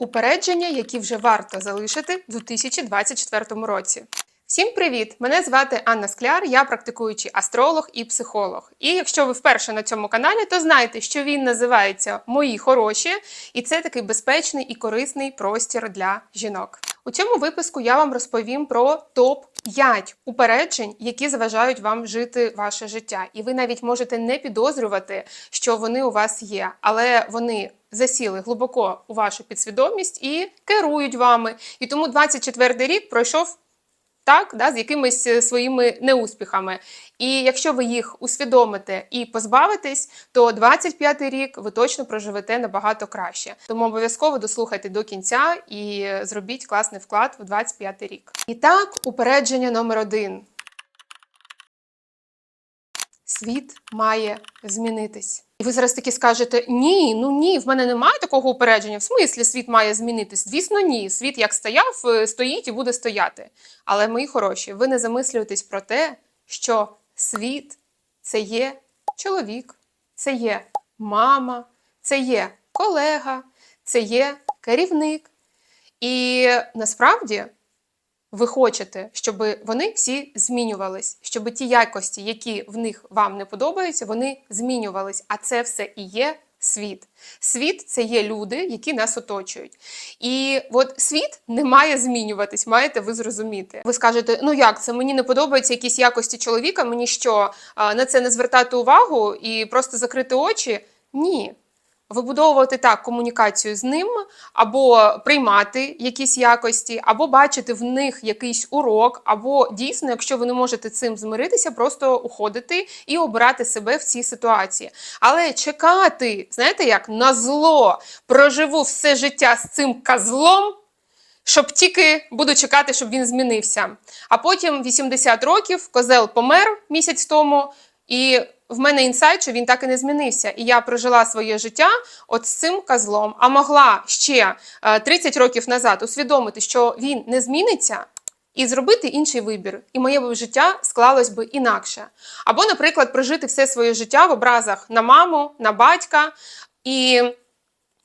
Упередження, які вже варто залишити в 2024 році. Всім привіт! Мене звати Анна Скляр, я практикуючий астролог і психолог. І якщо ви вперше на цьому каналі, то знайте, що він називається Мої хороші, і це такий безпечний і корисний простір для жінок. У цьому випуску я вам розповім про топ 5 упереджень, які заважають вам жити ваше життя. І ви навіть можете не підозрювати, що вони у вас є, але вони засіли глибоко у вашу підсвідомість і керують вами. І тому 24 рік пройшов так, да, з якимись е, своїми неуспіхами. І якщо ви їх усвідомите і позбавитесь, то 25-й рік ви точно проживете набагато краще. Тому обов'язково дослухайте до кінця і зробіть класний вклад в 25-й рік. І так, упередження номер один. Світ має змінитись. І ви зараз таки скажете: ні, ну ні, в мене немає такого упередження. В смислі світ має змінитись? Звісно, ні. Світ як стояв, е, стоїть і буде стояти. Але, мої хороші, ви не замислюєтесь про те, що світ це є чоловік, це є мама, це є колега, це є керівник. І насправді ви хочете, щоб вони всі змінювались, щоб ті якості, які в них вам не подобаються, вони змінювались. А це все і є світ. Світ це є люди, які нас оточують. І от світ не має змінюватись, маєте ви зрозуміти. Ви скажете, ну як це мені не подобаються якісь якості чоловіка, мені що на це не звертати увагу і просто закрити очі? Ні вибудовувати так комунікацію з ним, або приймати якісь якості, або бачити в них якийсь урок, або дійсно, якщо ви не можете цим змиритися, просто уходити і обирати себе в цій ситуації. Але чекати, знаєте, як на зло проживу все життя з цим козлом. Щоб тільки буду чекати, щоб він змінився. А потім 80 років козел помер місяць тому, і в мене інсайт, що він так і не змінився. І я прожила своє життя от з цим козлом, а могла ще 30 років назад усвідомити, що він не зміниться. І зробити інший вибір, і моє життя склалось би інакше. Або, наприклад, прожити все своє життя в образах на маму, на батька і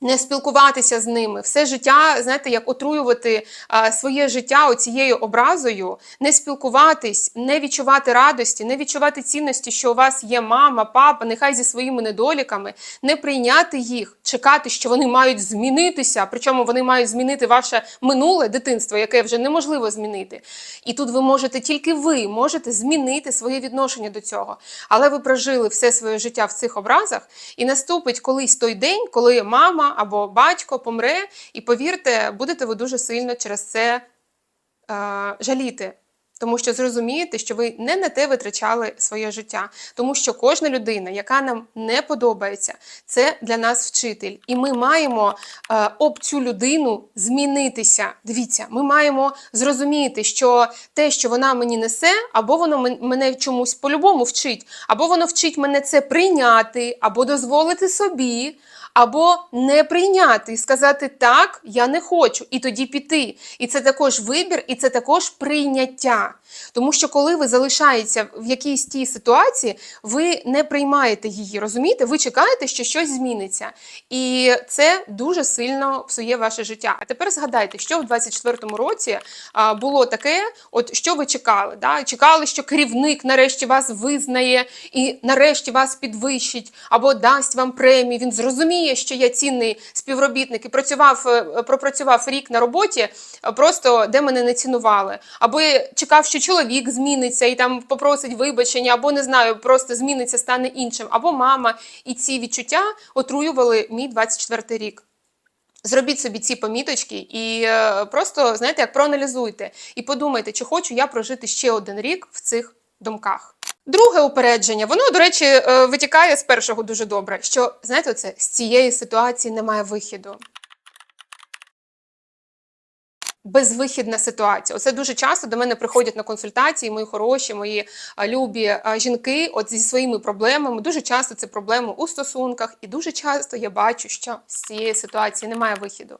не спілкуватися з ними, все життя, знаєте, як отруювати а, своє життя оцією образою, не спілкуватись, не відчувати радості, не відчувати цінності, що у вас є мама, папа, нехай зі своїми недоліками, не прийняти їх, чекати, що вони мають змінитися, причому вони мають змінити ваше минуле дитинство, яке вже неможливо змінити. І тут ви можете тільки ви можете змінити своє відношення до цього. Але ви прожили все своє життя в цих образах, і наступить колись той день, коли мама або батько помре, і повірте, будете ви дуже сильно через це е, жаліти. Тому що зрозумієте, що ви не на те витрачали своє життя, тому що кожна людина, яка нам не подобається, це для нас вчитель, і ми маємо е, об цю людину змінитися. Дивіться, ми маємо зрозуміти, що те, що вона мені несе, або воно мене чомусь по-любому вчить, або воно вчить мене це прийняти, або дозволити собі. Або не прийняти і сказати так, я не хочу, і тоді піти. І це також вибір, і це також прийняття. Тому що, коли ви залишаєтеся в якійсь тій ситуації, ви не приймаєте її, розумієте? Ви чекаєте, що щось зміниться. І це дуже сильно псує ваше життя. А тепер згадайте, що в 24-му році було таке, от що ви чекали? Да? Чекали, що керівник нарешті вас визнає і нарешті вас підвищить, або дасть вам премію. Він зрозуміє, що я цінний співробітник і працював, е, пропрацював рік на роботі, просто де мене не цінували. Або чекав, що чоловік зміниться і там попросить вибачення, або не знаю, просто зміниться, стане іншим, або мама. І ці відчуття отруювали мій 24 рік. Зробіть собі ці поміточки і е, просто, знаєте, як проаналізуйте і подумайте, чи хочу я прожити ще один рік в цих думках. Друге упередження, воно, до речі, е, витікає з першого дуже добре. Що, знаєте, це з цієї ситуації немає вихіду безвихідна ситуація. Оце дуже часто до мене приходять на консультації мої хороші, мої любі жінки, от зі своїми проблемами. Дуже часто це проблеми у стосунках, і дуже часто я бачу, що з цієї ситуації немає вихіду.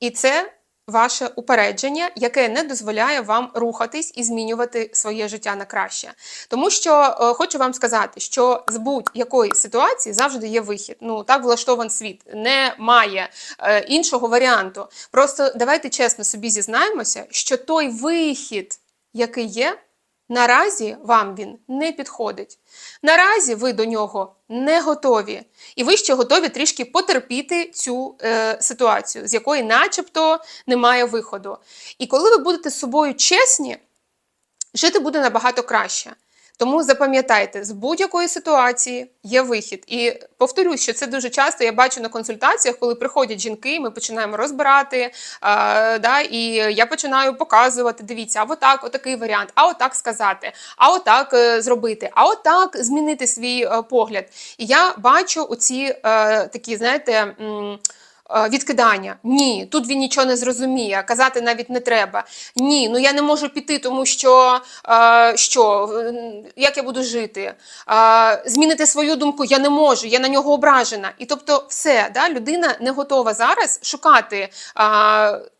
І це ваше упередження, яке не дозволяє вам рухатись і змінювати своє життя на краще. Тому що е, хочу вам сказати, що з будь-якої ситуації завжди є вихід. Ну так влаштован світ, немає е, іншого варіанту. Просто давайте чесно собі зізнаємося, що той вихід, який є, наразі вам він не підходить. Наразі ви до нього не готові, і ви ще готові трішки потерпіти цю е, ситуацію, з якої, начебто, немає виходу. І коли ви будете з собою чесні, жити буде набагато краще. Тому запам'ятайте, з будь-якої ситуації є вихід. І повторюсь, що це дуже часто я бачу на консультаціях, коли приходять жінки, ми починаємо розбирати. А, да, і я починаю показувати: дивіться, а отак, отакий варіант, а отак сказати, а отак е, зробити, а отак змінити свій е, погляд. І я бачу оці е, такі, знаєте. Е, Відкидання. Ні, тут він нічого не зрозуміє, казати навіть не треба. Ні, ну я не можу піти, тому що е, що, як я буду жити? Е, змінити свою думку я не можу, я на нього ображена. І тобто, все, да, людина не готова зараз шукати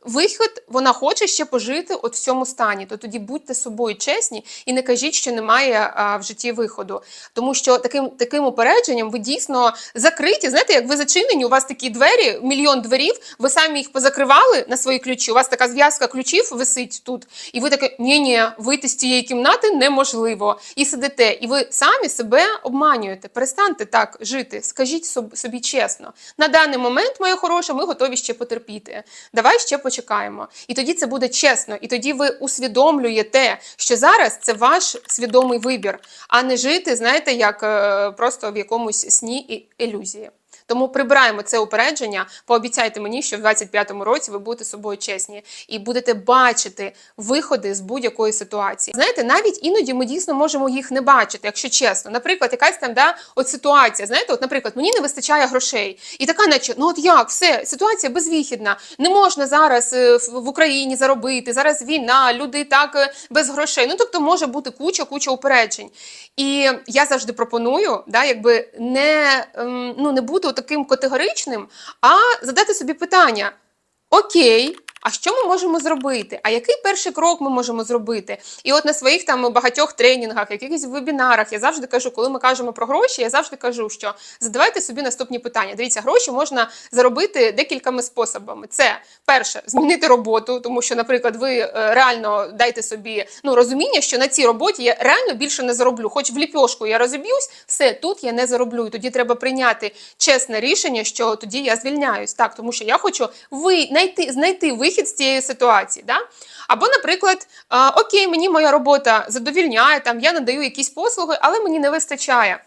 вихід, вона хоче ще пожити от в цьому стані. То тоді будьте собою чесні і не кажіть, що немає в житті виходу. Тому що таким, таким упередженням ви дійсно закриті. Знаєте, як ви зачинені, у вас такі двері, мільйон дверів, ви самі їх позакривали на свої ключі. У вас така зв'язка ключів висить тут, і ви таке, ні ні вийти з цієї кімнати неможливо. І сидите, і ви самі себе обманюєте. Перестаньте так жити. Скажіть соб- собі чесно. На даний момент, моя хороша, ми готові ще потерпіти. Давай ще почекаємо. І тоді це буде чесно. І тоді ви усвідомлюєте, що зараз це ваш свідомий вибір, а не жити, знаєте, як е, просто в якомусь сні і ілюзії. Тому прибираємо це упередження. Пообіцяйте мені, що в 25-му році ви будете собою чесні і будете бачити виходи з будь-якої ситуації. Знаєте, навіть іноді ми дійсно можемо їх не бачити, якщо чесно. Наприклад, якась там да, от ситуація. Знаєте, от, наприклад, мені не вистачає грошей, і така, наче, ну от як, все, ситуація безвихідна. Не можна зараз е, в Україні заробити. Зараз війна, люди так е, без грошей. Ну тобто може бути куча, куча упереджень. І я завжди пропоную, да, якби не, ем, ну, не бути таким категоричним, а задати собі питання: Окей. А що ми можемо зробити? А який перший крок ми можемо зробити? І от на своїх там багатьох тренінгах, якихось вебінарах я завжди кажу, коли ми кажемо про гроші, я завжди кажу, що задавайте собі наступні питання. Дивіться, гроші можна заробити декількома способами. Це перше змінити роботу, тому що, наприклад, ви е, реально дайте собі ну розуміння, що на цій роботі я реально більше не зароблю. Хоч в ліпьошку я розіб'юсь, все тут я не зароблю. І тоді треба прийняти чесне рішення, що тоді я звільняюсь. Так, тому що я хочу ви знайти, знайти вихід з цієї ситуації. Да? Або, наприклад, окей, мені моя робота задовільняє, там я надаю якісь послуги, але мені не вистачає.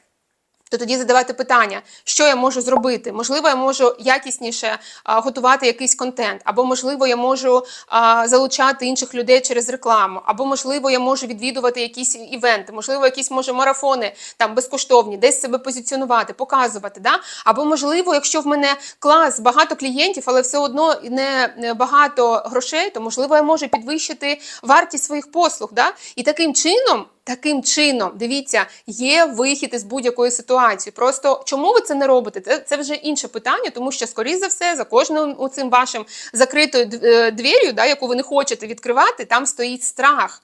То тоді задавати питання, що я можу зробити. Можливо, я можу якісніше а, готувати якийсь контент, або можливо, я можу а, залучати інших людей через рекламу, або можливо, я можу відвідувати якісь івенти, можливо, якісь може марафони там безкоштовні, десь себе позиціонувати, показувати. Да? Або можливо, якщо в мене клас, багато клієнтів, але все одно не багато грошей, то можливо я можу підвищити вартість своїх послуг. Да? І таким чином. Таким чином, дивіться, є вихід із будь-якої ситуації. Просто чому ви це не робите? Це, вже інше питання, тому що, скоріш за все, за кожним цим вашим закритою е, двір'ю, да, яку ви не хочете відкривати, там стоїть страх.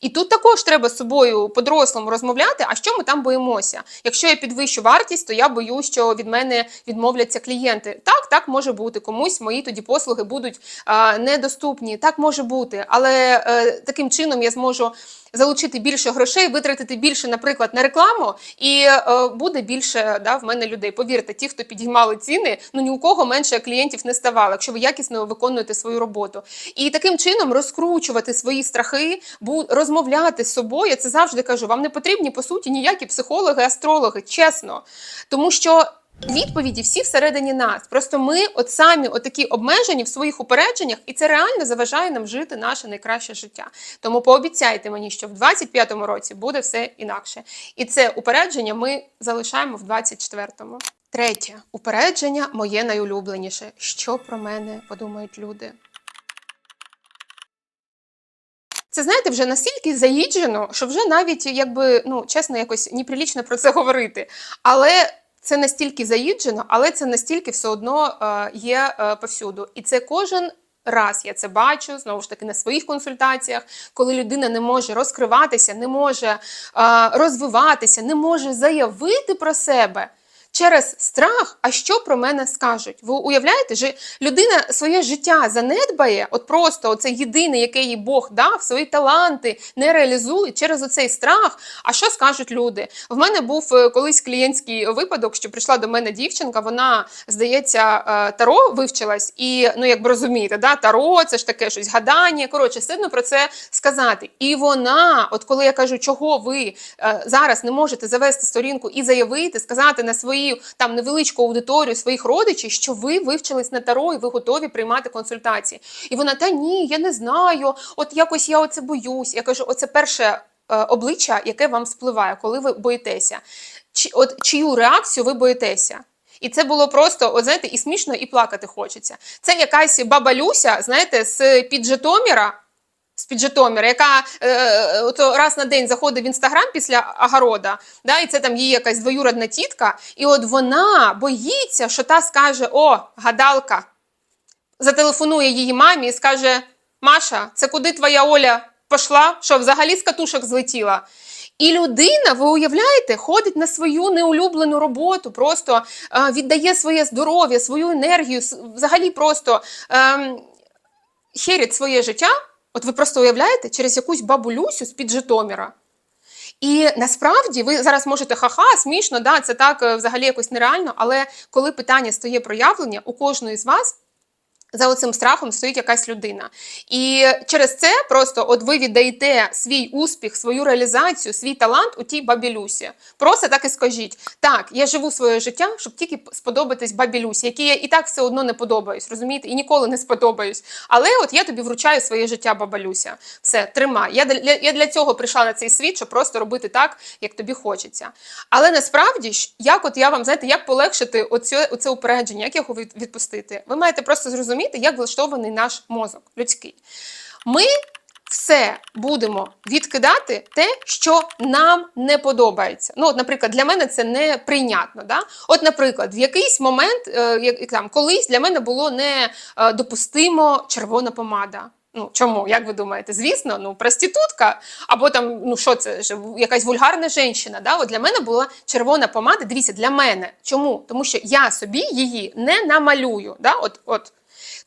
І тут також треба з собою по-дорослому розмовляти, а що ми там боїмося? Якщо я підвищу вартість, то я боюсь, що від мене відмовляться клієнти. Так, так може бути. Комусь мої тоді послуги будуть а, недоступні. Так може бути, але е, таким чином я зможу залучити більше грошей, витратити більше, наприклад, на рекламу, і е, буде більше да, в мене людей. Повірте, ті, хто підіймали ціни, ну ні у кого менше клієнтів не ставало, якщо ви якісно виконуєте свою роботу. І таким чином розкручувати свої страхи, розмовляти з собою. Я це завжди кажу. Вам не потрібні по суті ніякі психологи, астрологи, чесно, тому що. Відповіді всі всередині нас. Просто ми от самі отакі обмежені в своїх упередженнях, і це реально заважає нам жити наше найкраще життя. Тому пообіцяйте мені, що в 25-му році буде все інакше. І це упередження ми залишаємо в 24-му. Третє упередження моє найулюбленіше. Що про мене подумають люди? Це знаєте, вже настільки заїджено, що вже навіть якби ну чесно, якось неприлічно про це говорити. Але це настільки заїджено, але це настільки все одно е, є е, повсюду. І це кожен раз я це бачу, знову ж таки, на своїх консультаціях, коли людина не може розкриватися, не може е, розвиватися, не може заявити про себе. Через страх, а що про мене скажуть? Ви уявляєте, що людина своє життя занедбає, от просто оце єдине, яке їй Бог дав, свої таланти не реалізує через оцей страх. А що скажуть люди? В мене був е, колись клієнтський випадок, що прийшла до мене дівчинка, вона, здається, е, таро вивчилась, і ну якби розумієте, да, таро це ж таке щось гадання. Коротше, сильно про це сказати. І вона, от коли я кажу, чого ви е, зараз не можете завести сторінку і заявити, сказати на свою там невеличку аудиторію своїх родичів, що ви вивчились на таро і ви готові приймати консультації. І вона, та ні, я не знаю, от якось я оце боюсь. Я кажу, оце перше е, обличчя, яке вам спливає, коли ви боїтеся. Чи, от чию реакцію ви боїтеся? І це було просто, от, знаєте, і смішно, і плакати хочеться. Це якась баба Люся, знаєте, з під Житомира, з під Житомира, яка е, ото раз на день заходить в інстаграм після огорода, да, і це там її якась двоюродна тітка, і от вона боїться, що та скаже: О, гадалка, зателефонує її мамі і скаже: Маша, це куди твоя Оля пішла? Що взагалі з катушок злетіла? І людина, ви уявляєте, ходить на свою неулюблену роботу, просто е, віддає своє здоров'я, свою енергію, взагалі просто е, херить своє життя. От ви просто уявляєте, через якусь бабу Люсю з-під Житомира. І насправді ви зараз можете ха-ха, смішно, да, це так е, взагалі якось нереально, але коли питання стає проявлення, у кожної з вас за оцим страхом стоїть якась людина. І через це просто от ви віддаєте свій успіх, свою реалізацію, свій талант у тій бабі Люсі. Просто так і скажіть: так, я живу своє життя, щоб тільки сподобатись бабі Люсі, якій я і так все одно не подобаюсь, розумієте, і ніколи не сподобаюсь. Але от я тобі вручаю своє життя, баба Люся. Все, тримай. Я для, я для цього прийшла на цей світ, щоб просто робити так, як тобі хочеться. Але насправді, як от я вам знаєте, як полегшити оце, оце упередження, як його відпустити? Ви маєте просто зрозуміти, як влаштований наш мозок людський. Ми все будемо відкидати те, що нам не подобається. Ну, от, наприклад, для мене це неприйнятно. Да? От, наприклад, в якийсь момент, е, як там колись для мене було недопустимо червона помада. Ну чому? Як ви думаєте? Звісно, ну проститутка, або там, ну що це якась вульгарна жінка. Да? От для мене була червона помада. Дивіться, для мене. Чому? Тому що я собі її не намалюю. Да? От, от.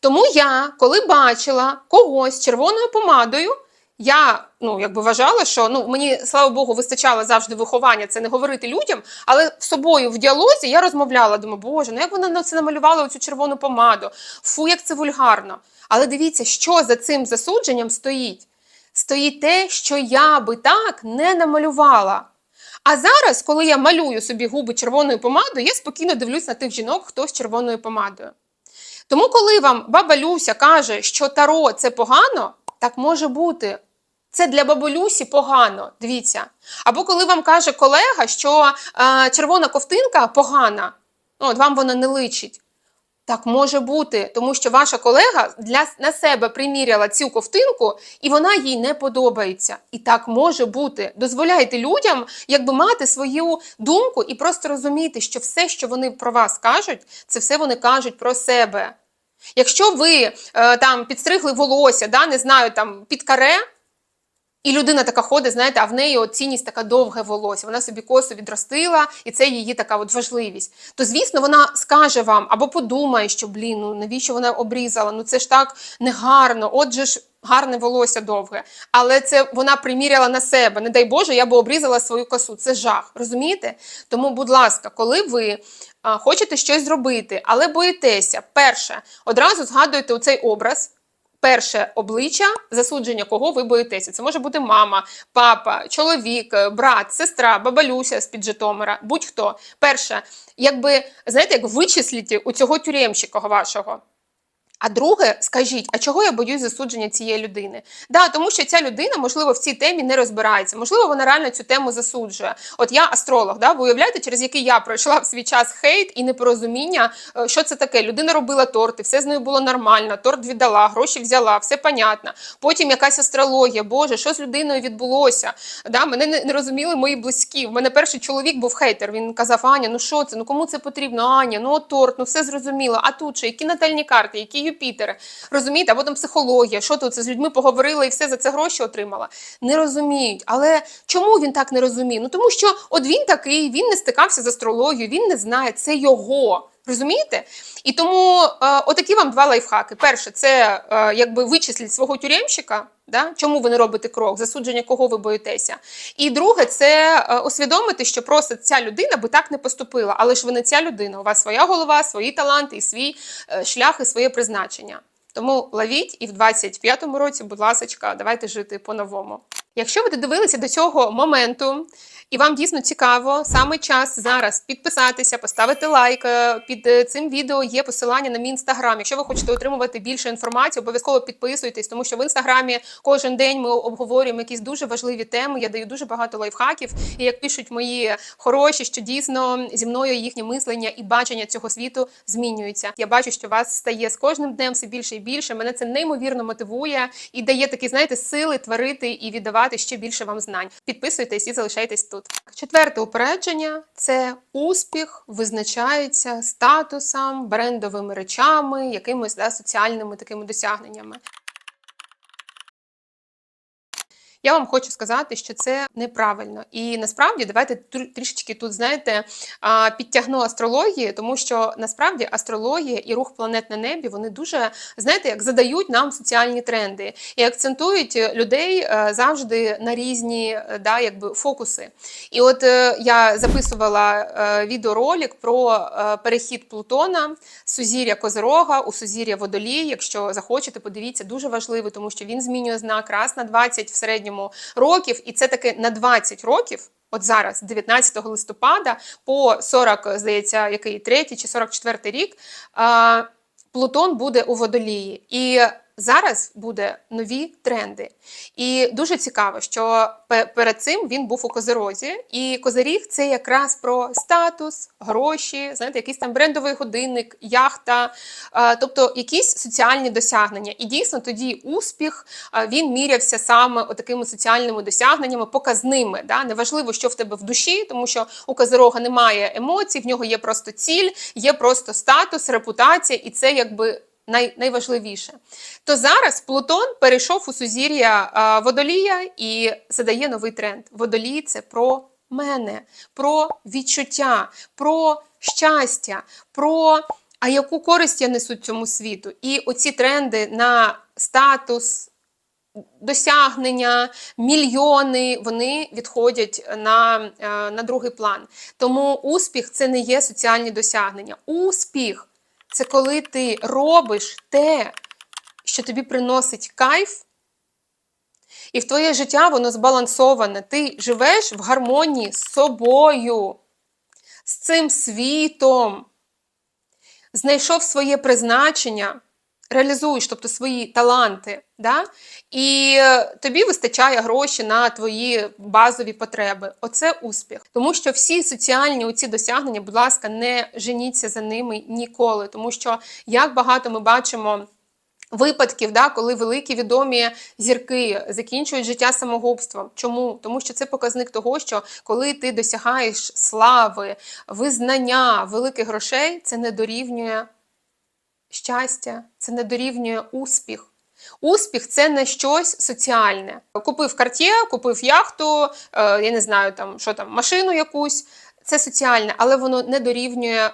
Тому я, коли бачила когось червоною помадою, я ну якби вважала, що ну мені слава Богу вистачало завжди виховання це не говорити людям, але з собою в діалозі я розмовляла. Думаю, боже, ну як вона це намалювала оцю червону помаду? Фу, як це вульгарно. Але дивіться, що за цим засудженням стоїть. Стоїть те, що я би так не намалювала. А зараз, коли я малюю собі губи червоною помадою, я спокійно дивлюсь на тих жінок, хто з червоною помадою. Тому, коли вам баба Люся каже, що таро це погано, так може бути. Це для бабулюсі погано, дивіться. Або коли вам каже колега, що е, червона ковтинка погана, от вам вона не личить. Так може бути, тому що ваша колега для на себе приміряла цю ковтинку, і вона їй не подобається. І так може бути. Дозволяйте людям якби мати свою думку і просто розуміти, що все, що вони про вас кажуть, це все вони кажуть про себе. Якщо ви е, там підстригли волосся, да, не знаю, там під каре, і людина така ходить, знаєте, а в неї цінність така довге волосся. Вона собі косу відростила, і це її така от важливість. То, звісно, вона скаже вам або подумає, що блін, ну навіщо вона обрізала? Ну це ж так негарно. Отже ж. Гарне волосся довге, але це вона приміряла на себе. Не дай Боже, я би обрізала свою косу. Це жах, розумієте? Тому, будь ласка, коли ви хочете щось зробити, але боїтеся, перше, одразу згадуєте цей образ. Перше обличчя, засудження кого ви боїтеся. Це може бути мама, папа, чоловік, е, брат, сестра, бабалюся з-під Житомира, будь-хто. Перше, якби знаєте, як вичисліть у цього тюремщика вашого. А друге, скажіть, а чого я боюсь засудження цієї людини? Да, тому що ця людина, можливо, в цій темі не розбирається. Можливо, вона реально цю тему засуджує. От я астролог, да, ви уявляєте, через який я пройшла в свій час хейт і непорозуміння, е, що це таке. Людина робила торти, все з нею було нормально, торт віддала, гроші взяла, все понятно. Потім якась астрологія, Боже, що з людиною відбулося? Да, мене не, розуміли мої близькі. В мене перший чоловік був хейтер. Він казав: Аня, ну що це? Ну кому це потрібно? Аня, ну торт, ну все зрозуміло. А тут що, які натальні карти, які Юпітер. Розумієте, або там психологія, що тут це з людьми поговорила і все за це гроші отримала. Не розуміють. Але чому він так не розуміє? Ну тому що от він такий, він не стикався з астрологією, він не знає, це його. Розумієте? І тому е, отакі вам два лайфхаки. Перше, це е, якби вичисліть свого тюремщика. Да? Чому ви не робите крок, засудження кого ви боїтеся? І друге, це е, усвідомити, що просто ця людина би так не поступила. Але ж ви не ця людина. У вас своя голова, свої таланти і свій е, шлях, і своє призначення. Тому ловіть і в 25-му році, будь ласка, давайте жити по-новому. Якщо ви додивилися до цього моменту, і вам дійсно цікаво, саме час зараз підписатися, поставити лайк. Е, Під е, цим відео є посилання на мій інстаграм. Якщо ви хочете отримувати більше інформації, обов'язково підписуйтесь, тому що в інстаграмі кожен день ми обговорюємо якісь дуже важливі теми. Я даю дуже багато лайфхаків. І як пишуть мої хороші, що дійсно зі мною їхнє мислення і бачення цього світу змінюється. Я бачу, що вас стає з кожним днем все більше і більше. Мене це неймовірно мотивує і дає такі, знаєте, сили творити і віддавати ще більше вам знань. Підписуйтесь і залишайтесь тут. Четверте упередження це успіх визначається статусом, брендовими речами, якимись да, соціальними такими досягненнями. Я вам хочу сказати, що це неправильно. І насправді давайте трішечки тут, знаєте, підтягну астрології, тому що насправді астрологія і рух планет на небі вони дуже, знаєте, як задають нам соціальні тренди і акцентують людей е, завжди на різні е, да, якби, фокуси. І от е, я записувала відеоролик про перехід Плутона сузір'я Козирога у сузір'я Водолій. Якщо захочете, подивіться, дуже важливий, тому що він змінює знак раз на 20 в середньому років, і це таки на 20 років. От зараз, 19 листопада, по 40, здається, який третій чи 44 рік, Плутон буде у водолії. І зараз буде нові тренди. І дуже цікаво, що перед цим він був у Козирозі. І Козиріг це якраз про статус, гроші, знаєте, якийсь там брендовий годинник, яхта, тобто якісь соціальні досягнення. І дійсно тоді успіх він мірявся саме такими соціальними досягненнями, показними. Да? Неважливо, що в тебе в душі, тому що у Козирога немає емоцій, в нього є просто ціль, є просто статус, репутація, і це якби. Най, найважливіше, то зараз Плутон перейшов у сузір'я Водолія і задає новий тренд. Водолій це про мене, про відчуття, про щастя, про а яку користь я несу цьому світу. І оці тренди на статус, досягнення, мільйони, вони відходять на, е, на другий план. Тому успіх це не є соціальні досягнення. Успіх це коли ти робиш те, що тобі приносить кайф, і в твоє життя воно збалансоване. Ти живеш в гармонії з собою, з цим світом, знайшов своє призначення, реалізуєш, тобто свої таланти, да? і е, тобі вистачає гроші на твої базові потреби. Оце успіх. Тому що всі соціальні оці досягнення, будь ласка, не женіться за ними ніколи. Тому що як багато ми бачимо. Випадків, да, коли великі відомі зірки закінчують життя самогубством. Чому? Тому що це показник того, що коли ти досягаєш слави, визнання, великих грошей, це не дорівнює щастя, це не дорівнює успіх. Успіх це не щось соціальне. Купив карт'є, купив яхту, е, я не знаю, там що там, машину якусь. Це соціальне, але воно не дорівнює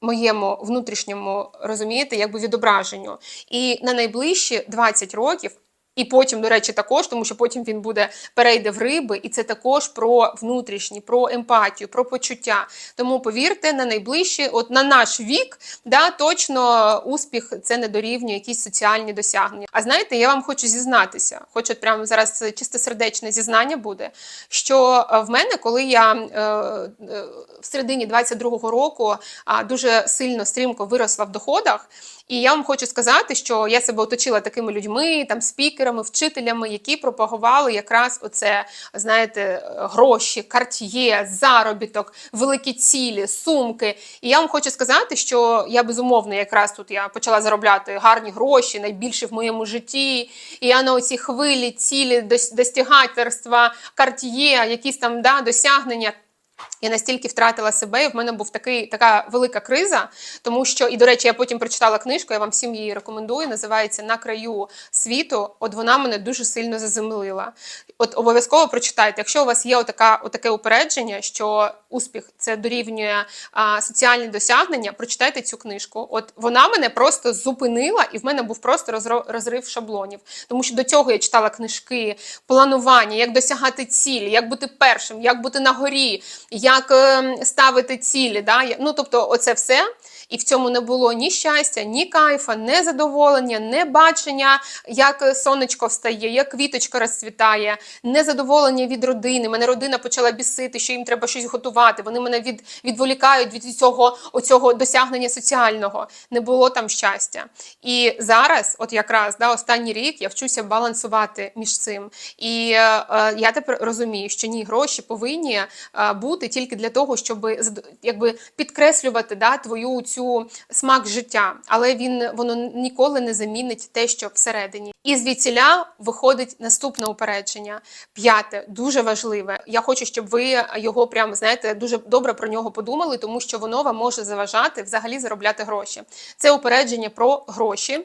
моєму внутрішньому, розумієте, якби відображенню. І на найближчі 20 років. І потім, до речі, також, тому що потім він буде перейде в риби, і це також про внутрішні, про емпатію, про почуття. Тому повірте, на найближчі, от на наш вік, да, точно успіх це не дорівнює якісь соціальні досягнення. А знаєте, я вам хочу зізнатися, хочу прямо зараз чистосердечне зізнання буде. Що е, в мене, коли я е, е, в середині 22-го року а, дуже сильно стрімко виросла в доходах. І я вам хочу сказати, що я себе оточила такими людьми, там спікерами, вчителями, які пропагували якраз оце, знаєте, гроші, карт'є, заробіток, великі цілі, сумки. І я вам хочу сказати, що я безумовно якраз тут я почала заробляти гарні гроші, найбільші в моєму житті. І я на оці хвилі, цілі, дос- карт'є, якісь там да, досягнення. Я настільки втратила себе, і в мене був такий така велика криза, тому що, і до речі, я потім прочитала книжку, я вам всім її рекомендую. Називається На краю світу. От вона мене дуже сильно заземлила. От обов'язково прочитайте, якщо у вас є отака, отаке упередження, що успіх це дорівнює а, соціальні досягнення, прочитайте цю книжку. От вона мене просто зупинила, і в мене був просто розрив шаблонів. Тому що до цього я читала книжки, планування, як досягати цілі, як бути першим, як бути на горі, як е, ставити цілі. Да? Ну, тобто, оце все. І в цьому не було ні щастя, ні кайфа, ні задоволення, ні бачення, як сонечко встає, як квіточка розцвітає, не задоволення від родини. Мене родина почала бісити, що їм треба щось готувати. Вони мене від, відволікають від цього оцього досягнення соціального. Не було там щастя. І зараз, от якраз да, останній рік, я вчуся балансувати між цим. І е, е, я тепер розумію, що ні, гроші повинні е, бути тільки для того, щоб якби підкреслювати да, твою цю смак життя, але він воно ніколи не замінить те, що всередині. І звідсіля виходить наступне упередження. П'яте, дуже важливе. Я хочу, щоб ви його прямо знаєте дуже добре про нього подумали, тому що воно вам може заважати взагалі заробляти гроші. Це упередження про гроші.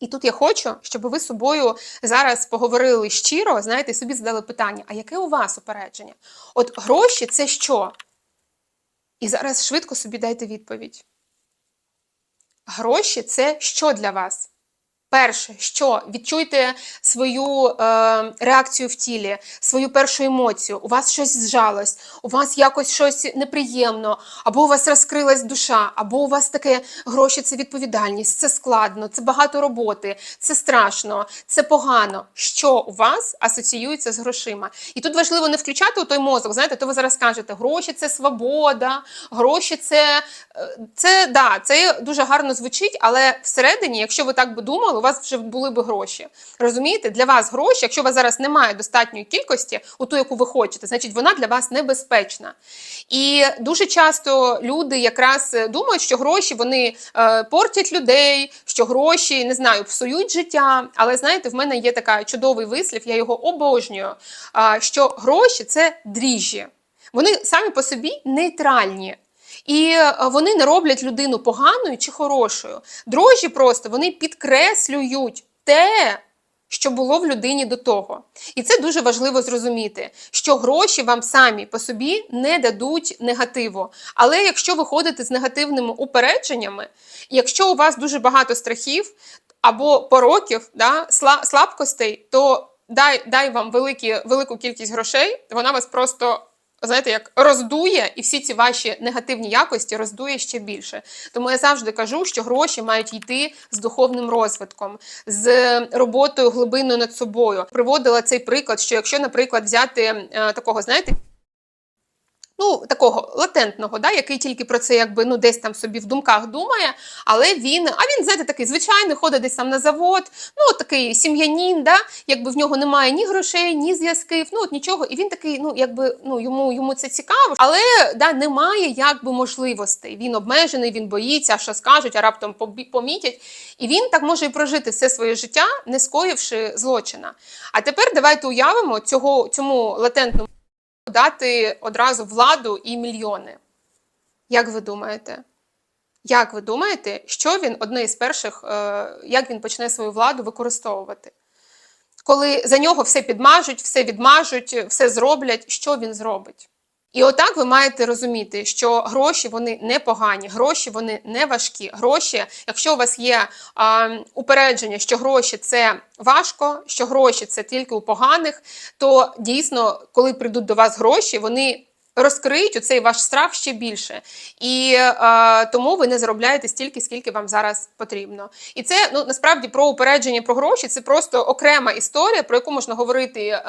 І тут я хочу, щоб ви з собою зараз поговорили щиро, знаєте, собі задали питання: а яке у вас упередження? От гроші це що? І зараз швидко собі дайте відповідь. Гроші це що для вас? Перше, що відчуйте свою е, реакцію в тілі, свою першу емоцію. У вас щось зжалось, у вас якось щось неприємно, або у вас розкрилась душа, або у вас таке гроші це відповідальність, це складно, це багато роботи, це страшно, це погано. Що у вас асоціюється з грошима? І тут важливо не включати у той мозок. Знаєте, то ви зараз кажете, гроші це свобода, гроші це, е, це да, це дуже гарно звучить, але всередині, якщо ви так би думали, вас вже були б гроші. Розумієте, для вас гроші, якщо у вас зараз немає достатньої кількості, у ту, яку ви хочете, значить вона для вас небезпечна. І дуже часто люди якраз думають, що гроші вони е, портять людей, що гроші не знаю, псують життя. Але знаєте, в мене є така чудовий вислів, я його обожнюю. е, що гроші це дріжджі. Вони самі по собі нейтральні. І е, вони не роблять людину поганою чи хорошою. Дрожжі просто вони підкреслюють те, що було в людині до того. І це дуже важливо зрозуміти, що гроші вам самі по собі не дадуть негативу. Але якщо ви ходите з негативними упередженнями, якщо у вас дуже багато страхів або пороків, да, сла- слабкостей, то дай, дай вам великі, велику кількість грошей, вона вас просто знаєте, як роздує, і всі ці ваші негативні якості роздує ще більше. Тому я завжди кажу, що гроші мають йти з духовним розвитком, з роботою глибиною над собою. Приводила цей приклад, що якщо, наприклад, взяти е, такого, знаєте. Ну, такого латентного, да, який тільки про це якби ну десь там собі в думках думає, але він, а він, знаєте, такий звичайний, ходить десь там на завод, ну такий сім'янін, да, якби в нього немає ні грошей, ні зв'язків, ну от нічого. І він такий, ну якби ну йому йому це цікаво, але да, немає якби можливостей. Він обмежений, він боїться, що скажуть, а раптом помітять. І він так може і прожити все своє життя, не скоївши злочина. А тепер давайте уявимо цього цьому латентному дати одразу владу і мільйони. Як ви думаєте? Як ви думаєте, що він одне із перших, е, як він почне свою владу використовувати? Коли за нього все підмажуть, все відмажуть, все зроблять, що він зробить? І отак ви маєте розуміти, що гроші вони не погані, гроші вони не важкі. Гроші, якщо у вас є а, упередження, що гроші це важко, що гроші це тільки у поганих, то дійсно, коли прийдуть до вас гроші, вони розкриють оцей ваш страх ще більше. І е, тому ви не заробляєте стільки, скільки вам зараз потрібно. І це ну насправді про упередження про гроші. Це просто окрема історія, про яку можна говорити е,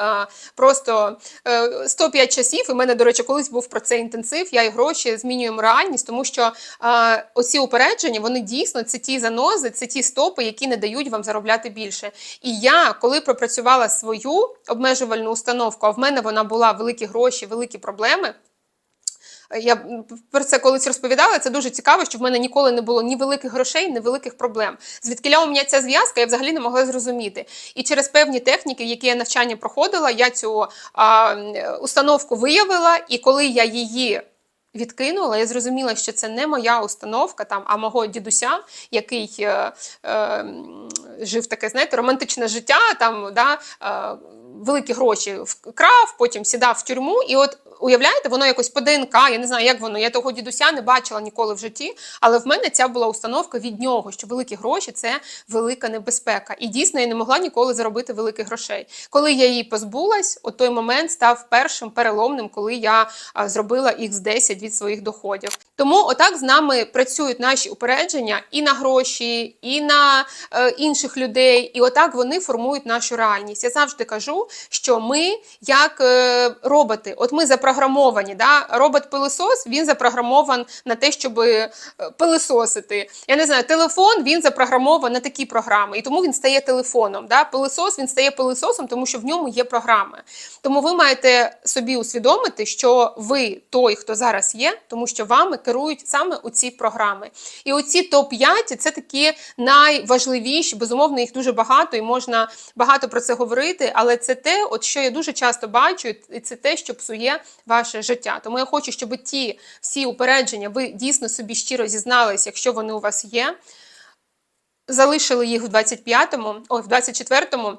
просто е, 105 часів. І в мене, до речі, колись був про це інтенсив. Я і гроші змінюємо реальність, тому що е, оці упередження вони дійсно це ті занози, це ті стопи, які не дають вам заробляти більше. І я, коли пропрацювала свою обмежувальну установку, а в мене вона була великі гроші, великі проблеми. Я про це колись розповідала. Це дуже цікаво, що в мене ніколи не було ні великих грошей, ні великих проблем. Звідкиля у мене ця зв'язка, я взагалі не могла зрозуміти. І через певні техніки, які я навчання проходила, я цю а, установку виявила, і коли я її. Відкинула, я зрозуміла, що це не моя установка, там, а мого дідуся, який е, е, жив таке, знаєте, романтичне життя, там, да, е, великі гроші вкрав, потім сідав в тюрму. І от уявляєте, воно якось по ДНК, я не знаю, як воно. Я того дідуся не бачила ніколи в житті, але в мене ця була установка від нього, що великі гроші це велика небезпека. І дійсно я не могла ніколи заробити великих грошей. Коли я її позбулась, от той момент став першим переломним, коли я зробила X10 від своїх доходів. Тому отак з нами працюють наші упередження і на гроші, і на е, інших людей, і отак вони формують нашу реальність. Я завжди кажу, що ми як е, роботи, от ми запрограмовані, да? робот-пилосос він запрограмован на те, щоб е, пилисосити. Я не знаю, телефон він запрограмований на такі програми, і тому він стає телефоном. Да? Пилисос він стає пилисосом, тому що в ньому є програми. Тому ви маєте собі усвідомити, що ви той, хто зараз є, тому що вами керують саме у ці програми. І оці топ-5 це такі найважливіші, безумовно, їх дуже багато, і можна багато про це говорити, але це те, от що я дуже часто бачу, і це те, що псує ваше життя. Тому я хочу, щоб ті всі упередження ви дійсно собі щиро зізнались, якщо вони у вас є. Залишили їх в 25-му, ой, в 24-му.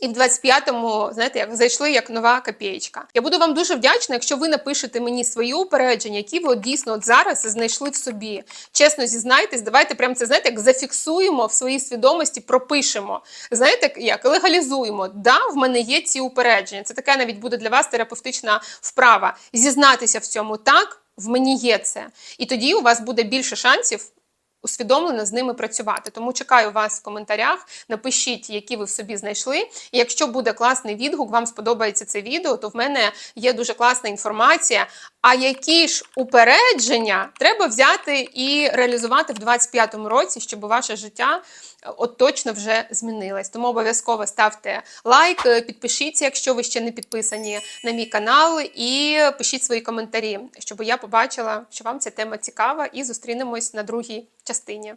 І в 25-му, знаєте, як зайшли як нова копієчка. Я буду вам дуже вдячна, якщо ви напишете мені свої упередження, які ви от дійсно от зараз знайшли в собі. Чесно зізнайтесь, давайте прямо це знаєте, як зафіксуємо в своїй свідомості, пропишемо. Знаєте, як легалізуємо. Да, в мене є ці упередження. Це така навіть буде для вас терапевтична вправа. Зізнатися в цьому так, в мені є це. І тоді у вас буде більше шансів усвідомлено з ними працювати. Тому чекаю вас в коментарях. Напишіть, які ви в собі знайшли. І якщо буде класний відгук, вам сподобається це відео, то в мене є дуже класна інформація. А які ж упередження треба взяти і реалізувати в 25-му році, щоб ваше життя от точно вже змінилась. Тому обов'язково ставте лайк, е, підпишіться, якщо ви ще не підписані на мій канал, і пишіть свої коментарі, щоб я побачила, що вам ця тема цікава, і зустрінемось на другій частині.